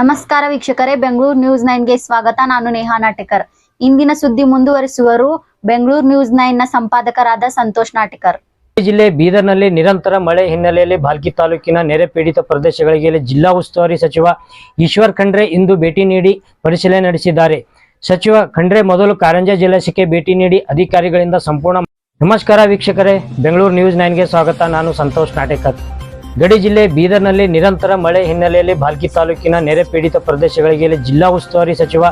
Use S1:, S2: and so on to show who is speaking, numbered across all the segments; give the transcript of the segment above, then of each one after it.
S1: ನಮಸ್ಕಾರ ವೀಕ್ಷಕರೇ, ಬೆಂಗಳೂರು ನ್ಯೂಸ್ ನೈನ್ಗೆ ಸ್ವಾಗತ. ನಾನು ನೇಹಾ ನಾಟಕರ್. ಇಂದಿನ ಸುದ್ದಿ ಮುಂದುವರಿಸುವರು ಬೆಂಗಳೂರು ನ್ಯೂಸ್ ನೈನ್ನ ಸಂಪಾದಕರಾದ ಸಂತೋಷ್ ನಾಟಕರ್.
S2: ಜಿಲ್ಲೆ ಬೀದರ್ನಲ್ಲಿ ನಿರಂತರ ಮಳೆ ಹಿನ್ನೆಲೆಯಲ್ಲಿ ಬಾಲ್ಕಿ ತಾಲೂಕಿನ ನೆರೆ ಪೀಡಿತ ಪ್ರದೇಶಗಳಿಗೆ ಜಿಲ್ಲಾ ಉಸ್ತುವಾರಿ ಸಚಿವ ಈಶ್ವರ್ ಖಂಡ್ರೆ ಇಂದು ಭೇಟಿ ನೀಡಿ ಪರಿಶೀಲನೆ ನಡೆಸಿದ್ದಾರೆ. ಸಚಿವ ಖಂಡ್ರೆ ಮೊದಲು ಕಾರಂಜಾ ಜಲಾಶಯಕ್ಕೆ ಭೇಟಿ ನೀಡಿ ಅಧಿಕಾರಿಗಳಿಂದ ಸಂಪೂರ್ಣ ನಮಸ್ಕಾರ ವೀಕ್ಷಕರೇ, ಬೆಂಗಳೂರು ನ್ಯೂಸ್ ನೈನ್ಗೆ ಸ್ವಾಗತ. ನಾನು ಸಂತೋಷ್ ನಾಟೇಕರ್. ಗಡಿ ಜಿಲ್ಲೆ ಬೀದರ್ನಲ್ಲಿ ನಿರಂತರ ಮಳೆ ಹಿನ್ನೆಲೆಯಲ್ಲಿ ಬಾಲ್ಕಿ ತಾಲೂಕಿನ ನೆರೆ ಪೀಡಿತ ಪ್ರದೇಶಗಳಿಗೆ ಜಿಲ್ಲಾ ಉಸ್ತುವಾರಿ ಸಚಿವ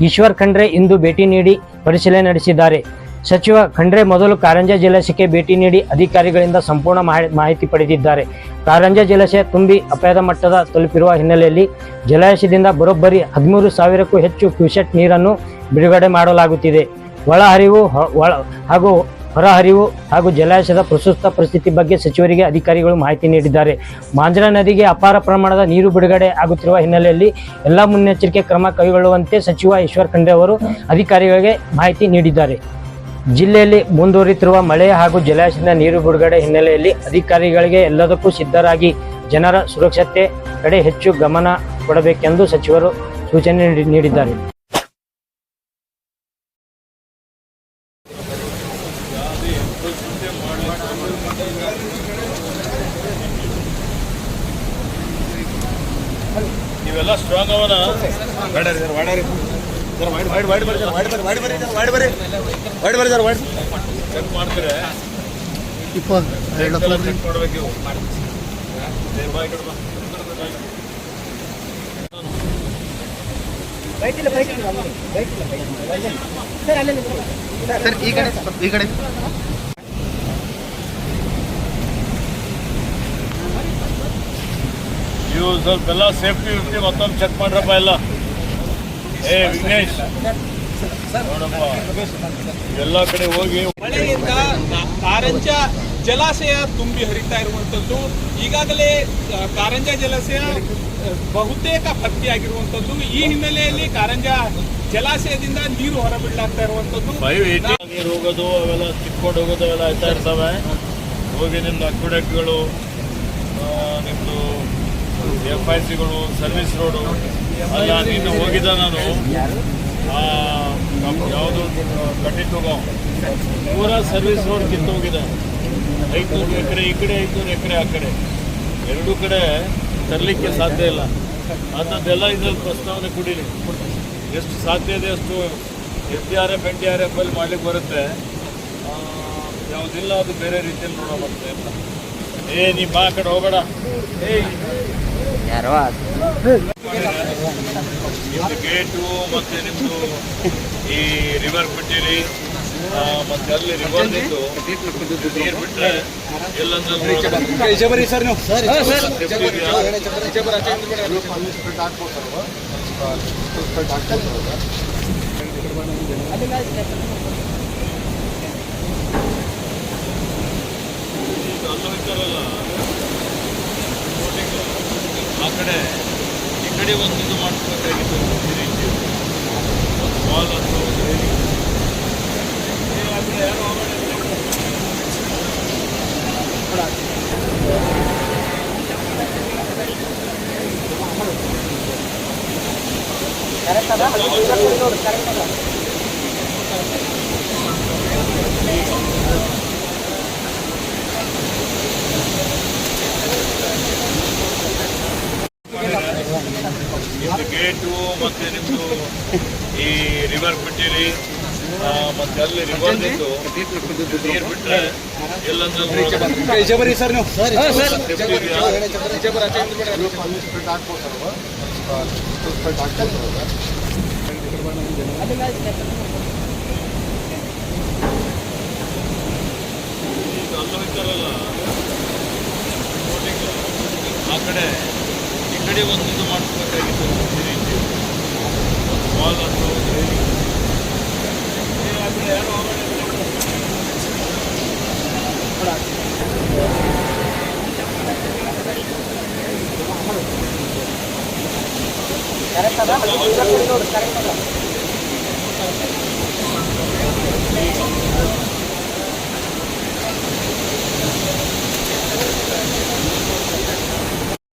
S2: ಈಶ್ವರ್ ಖಂಡ್ರೆ ಇಂದು ಭೇಟಿ ನೀಡಿ ಪರಿಶೀಲನೆ ನಡೆಸಿದ್ದಾರೆ. ಸಚಿವ ಖಂಡ್ರೆ ಮೊದಲು ಕಾರಂಜ ಜಲಾಶಯಕ್ಕೆ ಭೇಟಿ ನೀಡಿ ಅಧಿಕಾರಿಗಳಿಂದ ಸಂಪೂರ್ಣ ಮಾಹಿ- ಮಾಹಿತಿ ಪಡೆದಿದ್ದಾರೆ. ಕಾರಂಜಾ ಜಲಾಶಯ ತುಂಬಿ ಅಪಾಯದ ಮಟ್ಟದ ತಲುಪಿರುವ ಹಿನ್ನೆಲೆಯಲ್ಲಿ ಜಲಾಶಯದಿಂದ ಬರೋಬ್ಬರಿ ಹದಿಮೂರು ಸಾವಿರಕ್ಕೂ ಹೆಚ್ಚು ಕ್ಯೂಸೆಟ್ ನೀರನ್ನು ಬಿಡುಗಡೆ ಮಾಡಲಾಗುತ್ತಿದೆ. ಒಳಹರಿವು ಒಳ, ಹಾಗೂ ಹೊರಹರಿವು ಹಾಗೂ ಜಲಾಶಯದ ಪ್ರಸ್ತುತ ಪರಿಸ್ಥಿತಿ ಬಗ್ಗೆ ಸಚಿವರಿಗೆ ಅಧಿಕಾರಿಗಳು ಮಾಹಿತಿ ನೀಡಿದ್ದಾರೆ. ಮಾಂಜ್ರಾ ನದಿಗೆ ಅಪಾರ ಪ್ರಮಾಣದ ನೀರು ಬಿಡುಗಡೆ ಆಗುತ್ತಿರುವ ಹಿನ್ನೆಲೆಯಲ್ಲಿ ಎಲ್ಲ ಮುನ್ನೆಚ್ಚರಿಕೆ ಕ್ರಮ ಕೈಗೊಳ್ಳುವಂತೆ ಸಚಿವ ಈಶ್ವರ್ ಖಂಡ್ರೆ ಅವರು ಅಧಿಕಾರಿಗಳಿಗೆ ಮಾಹಿತಿ ನೀಡಿದ್ದಾರೆ. ಜಿಲ್ಲೆಯಲ್ಲಿ ಮುಂದುವರಿತಿರುವ ಮಳೆ ಹಾಗೂ ಜಲಾಶಯದ ನೀರು ಬಿಡುಗಡೆ ಹಿನ್ನೆಲೆಯಲ್ಲಿ ಅಧಿಕಾರಿಗಳಿಗೆ ಎಲ್ಲದಕ್ಕೂ ಸಿದ್ಧರಾಗಿ ಜನರ ಸುರಕ್ಷತೆ ಕಡೆ ಹೆಚ್ಚು ಗಮನ ಕೊಡಬೇಕೆಂದು ಸಚಿವರು ಸೂಚನೆ ನೀಡಿ- ನೀಡಿದ್ದಾರೆ.
S3: ನೀವೆಲ್ಲ ಸ್ಟ್ರಾಂಗ್ ಅವನ? ಬೇಡ ರೀ ಸರ್ ಮಾಡಿ ಸರ್ ವಾಡಿ ವಾಡಿ ಬರ್ರಿ ಸರ್ ಮಾಡಿ ಬರ್ರಿ ಮಾಡಿ ಬರ್ರಿ ಸರ್ ಮಾಡಿ ಬರ್ರಿ. ಮಾಡಿ ಬರ್ರಿ ಸರ್ ಮಾಡಿ ಚೆಕ್ ಮಾಡ್ತೀರಿ. ಚೆಕ್ ಮಾಡ್ಬೇಕು. ಬಾ.
S4: ಸರ್ ಈ ಕಡೆ ಈ ಕಡೆ.
S3: ಇವು ಸ್ವಲ್ಪ ಎಲ್ಲ ಸೇಫ್ಟಿ ಗಿಫ್ಟಿ ಮತ್ತೊಮ್ಮೆ ಚೆಕ್ ಮಾಡ್ರಪ್ಪ ಎಲ್ಲ. ಏ ವಿಘ್ನೇಶ್. ನೋಡಪ್ಪ. ಎಲ್ಲ ಕಡೆ ಹೋಗಿ.
S5: ಮಳೆಯಿಂದ ಕಾರಂಜ ಜಲಾಶಯ ತುಂಬಿ ಹರಿತಾ ಇರುವಂತದ್ದು ಈಗಾಗಲೇ ಕಾರಂಜ ಜಲಾಶಯ ಬಹುತೇಕ ಭರ್ತಿಯಾಗಿರುವಂತದ್ದು ಈ ಹಿನ್ನೆಲೆಯಲ್ಲಿ ಕಾರಂಜ ಜಲಾಶಯದಿಂದ ನೀರು ಹೊರಬಿಡ್ಲಾಗ್ತಾ ಇರುವಂತದ್ದು
S3: ನೀರು ಹೋಗೋದು ಅವೆಲ್ಲ ತಿಕ್ಕೊಂಡು ಹೋಗೋದು ಅವೆಲ್ಲ ಆಯ್ತಾ ಇರ್ತವೆ. ಹೋಗಿ ನಿಮ್ದು ಅಕ್ವಿಡೆಕ್ಟ್ಗಳು ನಿಮ್ಮದು ಎಫ್ ಐ ಸಿಗಳು ಸರ್ವಿಸ್ ರೋಡು ಅಲ್ಲ, ನೀನು ಹೋಗಿದ್ದ ನಾನು. ಯಾವುದು ಕಟ್ಟಿ ತಗೋ. ಪೂರ ಸರ್ವಿಸ್ ರೋಡ್ ಕಿತ್ತು ಹೋಗಿದೆ. ಐದುನೂರು ಎಕರೆ, ಈ ಕಡೆ ಐದುನೂರು ಎಕರೆ, ಆ ಕಡೆ. ಎರಡೂ ಕಡೆ ತರಲಿಕ್ಕೆ ಸಾಧ್ಯ ಇಲ್ಲ. ಅಂಥದ್ದೆಲ್ಲ ಇದ್ರಲ್ಲಿ ಪ್ರಸ್ತಾವನೆ ಕೊಡಿರಿ. ಎಷ್ಟು ಸಾಧ್ಯ ಇದೆ ಅಷ್ಟು S D R F, N D R F ಅಲ್ಲಿ ಮಾಡ್ಲಿಕ್ಕೆ ಬರುತ್ತೆ. ಯಾವುದಿಲ್ಲ, ಅದು ಬೇರೆ ರೀತಿಯಲ್ಲಿ ನೋಡೋ ಅಂತ. ಏ ನೀ ಬಾ ಆ ಕಡೆ ಏಯ್ ನಿಮ್ದು ಗೇಟು ಮತ್ತೆ ನಿಮ್ದು ಈ ರಿವರ್ ಬಿಟ್ಟಿರಿ ಮತ್ತೆ ಅಲ್ಲಿ ರಿವರ್ ನಿಂತು ನೀರು ಬಿಟ್ಟರೆ ಎಲ್ಲಂದ್ರೆ
S5: ಸರ್ ನೀವು.
S3: ಅಲ್ಲೂ ಇದ್ದಾರಲ್ಲ ಆ ಕಡೆ, ಈ ಕಡೆ ಒಂದು ಇದು ಮಾಡಿಸ್ಬೇಕಾಗಿತ್ತು, ಈ ರೀತಿ. ಒಂದು ಬಾಲ್ ಅಥವಾ ಒಂದು railing. ಕರೆಕ್ಟ್ ಅದ ಕರೆಕ್ಟ್ ಅದ ಗೇಟು ಮತ್ತೆ ನಿಮ್ದು ಈ ರಿವರ್ ಬಿಟ್ಟಿರಿ ಮತ್ತೆ ಅಲ್ಲಿ ರಿವರ್ ಬಿಟ್ಟರೆ ನೀರು ಎಲ್ಲಂದ್ರೆ
S5: ಸರ್ ನೀವು.
S3: ಅಲ್ಲೂ கரெக்டாக தான்